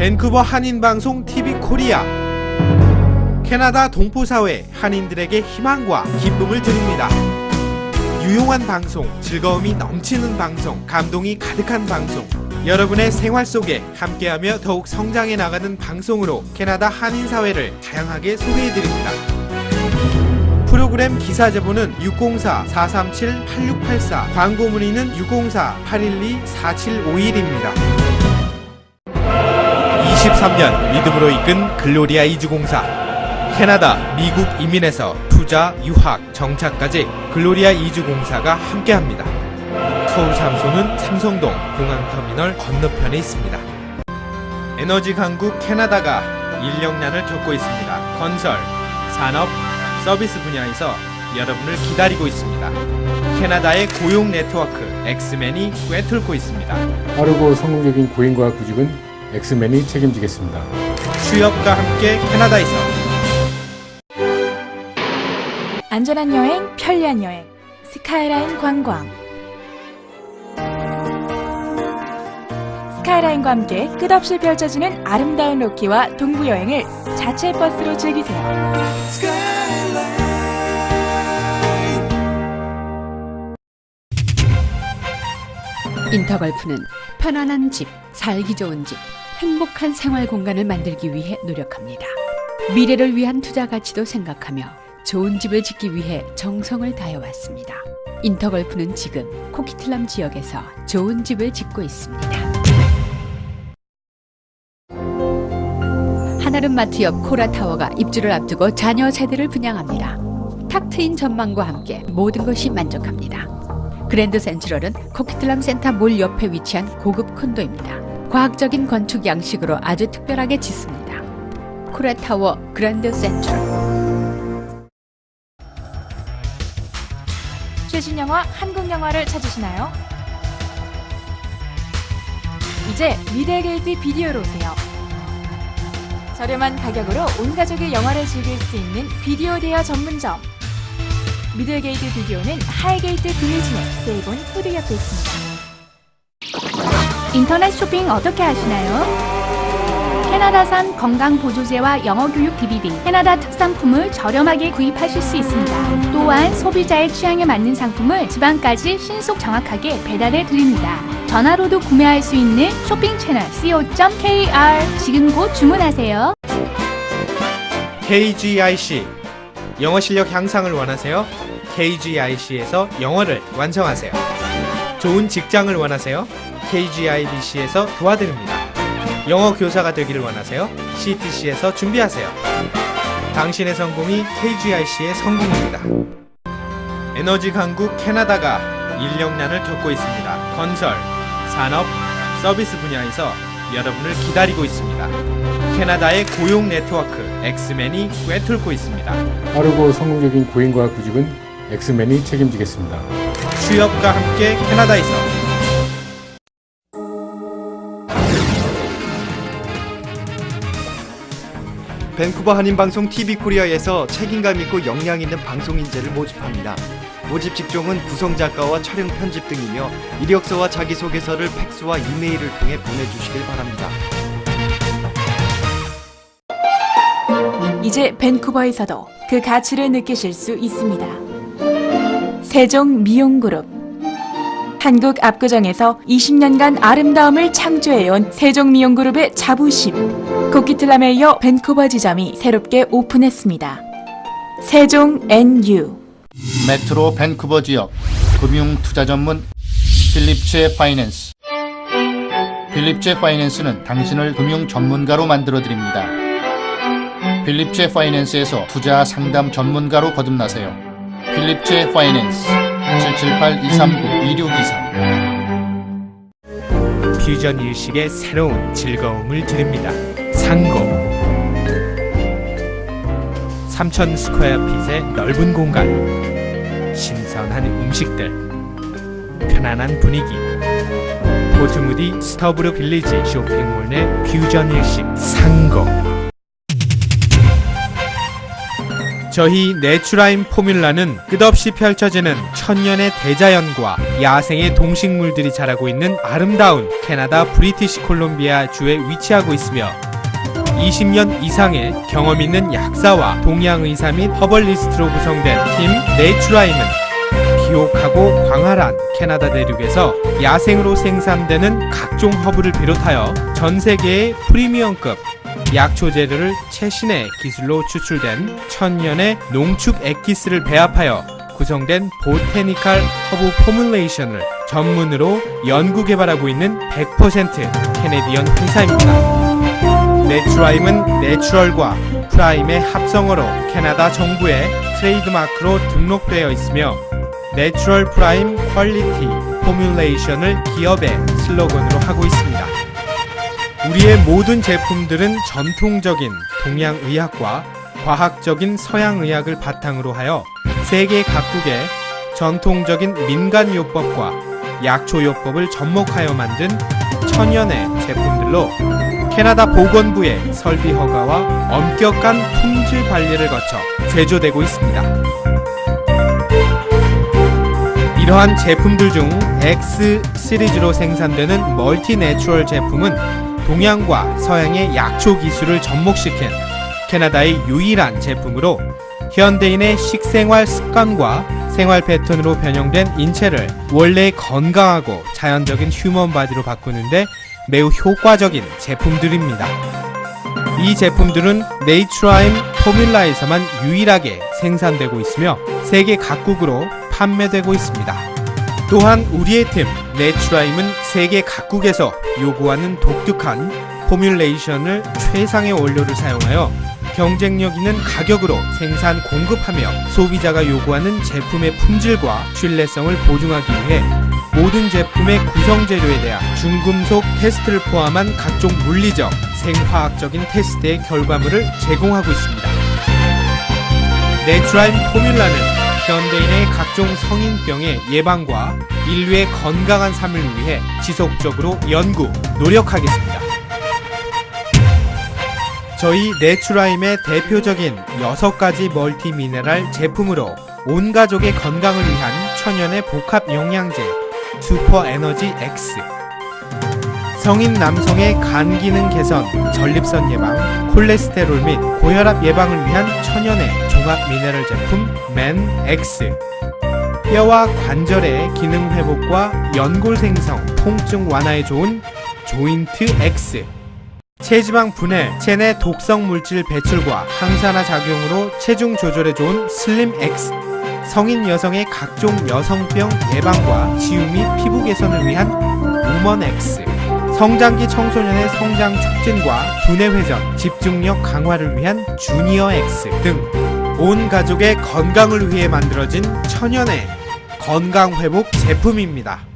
밴쿠버 한인방송 TV 코리아 캐나다 동포사회 한인들에게 희망과 기쁨을 드립니다. 유용한 방송, 즐거움이 넘치는 방송, 감동이 가득한 방송 여러분의 생활 속에 함께하며 더욱 성장해 나가는 방송으로 캐나다 한인사회를 다양하게 소개해드립니다. 프로그램 기사 제보는 604-437-8684 광고 문의는 604-812-4751입니다. 23년 믿음으로 이끈 글로리아 이주공사 캐나다, 미국 이민에서 투자, 유학, 정착까지 글로리아 이주공사가 함께합니다. 서울 장소는 삼성동 공항터미널 건너편에 있습니다. 에너지 강국 캐나다가 인력난을 겪고 있습니다. 건설, 산업, 서비스 분야에서 여러분을 기다리고 있습니다. 캐나다의 고용 네트워크 엑스맨이 꿰뚫고 있습니다. 빠르고 성공적인 고인과 구직은 엑스맨이 책임지겠습니다. 취업과 함께 캐나다에서 안전한 여행, 편리한 여행. 스카이라인 관광. 스카이라인과 함께 끝없이 펼쳐지는 아름다운 로키와 동부 여행을 자체 버스로 즐기세요. 인터걸프는 편안한 집, 살기 좋은 집, 행복한 생활 공간을 만들기 위해 노력합니다. 미래를 위한 투자 가치도 생각하며 좋은 집을 짓기 위해 정성을 다해 왔습니다. 인터걸프는 지금 코키틀람 지역에서 좋은 집을 짓고 있습니다. 하나름마트 옆 코라타워가 입주를 앞두고 자녀 세대를 분양합니다. 탁 트인 전망과 함께 모든 것이 만족합니다. 그랜드 센트럴은 코키틀람 센터 몰 옆에 위치한 고급 콘도입니다. 과학적인 건축 양식으로 아주 특별하게 짓습니다. 코라타워 그랜드 센트럴. 최신 영화, 한국 영화를 찾으시나요? 이제 미래게이트 비디오로 오세요. 저렴한 가격으로 온 가족의 영화를 즐길 수 있는 비디오 대여 전문점. 미들게이트 비디오는 하이게이트 빌리지 내 세이본 푸드 옆에 있습니다. 인터넷 쇼핑 어떻게 하시나요? 캐나다산 건강보조제와 영어교육 DVD, 캐나다 특산품을 저렴하게 구입하실 수 있습니다. 또한 소비자의 취향에 맞는 상품을 지방까지 신속 정확하게 배달해 드립니다. 전화로도 구매할 수 있는 쇼핑 채널 co.kr 지금 곧 주문하세요. KGIC 영어 실력 향상을 원하세요? KGIC에서 영어를 완성하세요. 좋은 직장을 원하세요? KGIBC에서 도와드립니다. 영어 교사가 되기를 원하세요? CTC에서 준비하세요. 당신의 성공이 KGIC의 성공입니다. 에너지 강국 캐나다가 인력난을 겪고 있습니다. 건설, 산업, 서비스 분야에서 여러분을 기다리고 있습니다. 캐나다의 고용 네트워크 엑스맨이 꿰뚫고 있습니다. 빠르고 성공적인 고인과 구직은 엑스맨이 책임지겠습니다. 취업과 함께 캐나다에서 밴쿠버 한인방송 TV 코리아에서 책임감 있고 역량 있는 방송 인재를 모집합니다. 모집 직종은 구성 작가와 촬영 편집 등이며 이력서와 자기소개서를 팩스와 이메일을 통해 보내주시길 바랍니다. 이제 밴쿠버에서도 그 가치를 느끼실 수 있습니다. 세종 미용그룹 한국 압구정에서 20년간 아름다움을 창조해온 세종미용그룹의 자부심 코키틀람에 이어 밴쿠버 지점이 새롭게 오픈했습니다. 세종 NU 메트로 밴쿠버 지역 금융 투자 전문 필립체 파이낸스 필립체 파이낸스는 당신을 금융 전문가로 만들어 드립니다. 필립체 파이낸스에서 투자 상담 전문가로 거듭나세요. 필립체 파이낸스 778-239-2623 퓨전 일식의 새로운 즐거움을 드립니다. 상고. 3천 스퀘어핏의 넓은 공간. 신선한 음식들. 편안한 분위기. 포트무디 스터브르 빌리지 쇼핑몰 내 퓨전 일식 상고 저희 내추라임 포뮬라는 끝없이 펼쳐지는 천년의 대자연과 야생의 동식물들이 자라고 있는 아름다운 캐나다 브리티시 콜롬비아 주에 위치하고 있으며 20년 이상의 경험 있는 약사와 동양의사 및 허벌리스트로 구성된 팀 내추라임은 비옥하고 광활한 캐나다 대륙에서 야생으로 생산되는 각종 허브를 비롯하여 전 세계의 프리미엄급 약초 재료를 최신의 기술로 추출된 천년의 농축 액기스를 배합하여 구성된 보테니칼 허브 포뮬레이션을 전문으로 연구 개발하고 있는 100% 캐네디언 회사입니다. 내추라임은 내추럴과 프라임의 합성어로 캐나다 정부의 트레이드마크로 등록되어 있으며 내추럴 프라임 퀄리티 포뮬레이션을 기업의 슬로건으로 하고 있습니다. 우리의 모든 제품들은 전통적인 동양의학과 과학적인 서양의학을 바탕으로 하여 세계 각국의 전통적인 민간요법과 약초요법을 접목하여 만든 천연의 제품들로 캐나다 보건부의 설비 허가와 엄격한 품질 관리를 거쳐 제조되고 있습니다. 이러한 제품들 중 X 시리즈로 생산되는 멀티 내추럴 제품은 동양과 서양의 약초 기술을 접목시킨 캐나다의 유일한 제품으로 현대인의 식생활 습관과 생활 패턴으로 변형된 인체를 원래 건강하고 자연적인 휴먼 바디로 바꾸는데 매우 효과적인 제품들입니다. 이 제품들은 네이트라임 포뮬라에서만 유일하게 생산되고 있으며 세계 각국으로 판매되고 있습니다. 또한 우리의 팀 네추라임은 세계 각국에서 요구하는 독특한 포뮬레이션을 최상의 원료를 사용하여 경쟁력 있는 가격으로 생산 공급하며 소비자가 요구하는 제품의 품질과 신뢰성을 보증하기 위해 모든 제품의 구성 재료에 대한 중금속 테스트를 포함한 각종 물리적, 생화학적인 테스트의 결과물을 제공하고 있습니다. 네트라임 포뮬라는 현대인의 각종 성인병의 예방과 인류의 건강한 삶을 위해 지속적으로 연구, 노력하겠습니다. 저희 네추라임의 대표적인 6가지 멀티 미네랄 제품으로 온 가족의 건강을 위한 천연의 복합 영양제 슈퍼 에너지 X 성인 남성의 간 기능 개선, 전립선 예방, 콜레스테롤 및 고혈압 예방을 위한 천연의 종합 미네랄 제품 맨 X 뼈와 관절의 기능 회복과 연골 생성, 통증 완화에 좋은 조인트 X 체지방 분해, 체내 독성 물질 배출과 항산화 작용으로 체중 조절에 좋은 슬림 X 성인 여성의 각종 여성병 예방과 치유 및 피부 개선을 위한 우먼 X 성장기 청소년의 성장 촉진과 두뇌 회전, 집중력 강화를 위한 주니어 X 등 온 가족의 건강을 위해 만들어진 천연의 건강 회복 제품입니다.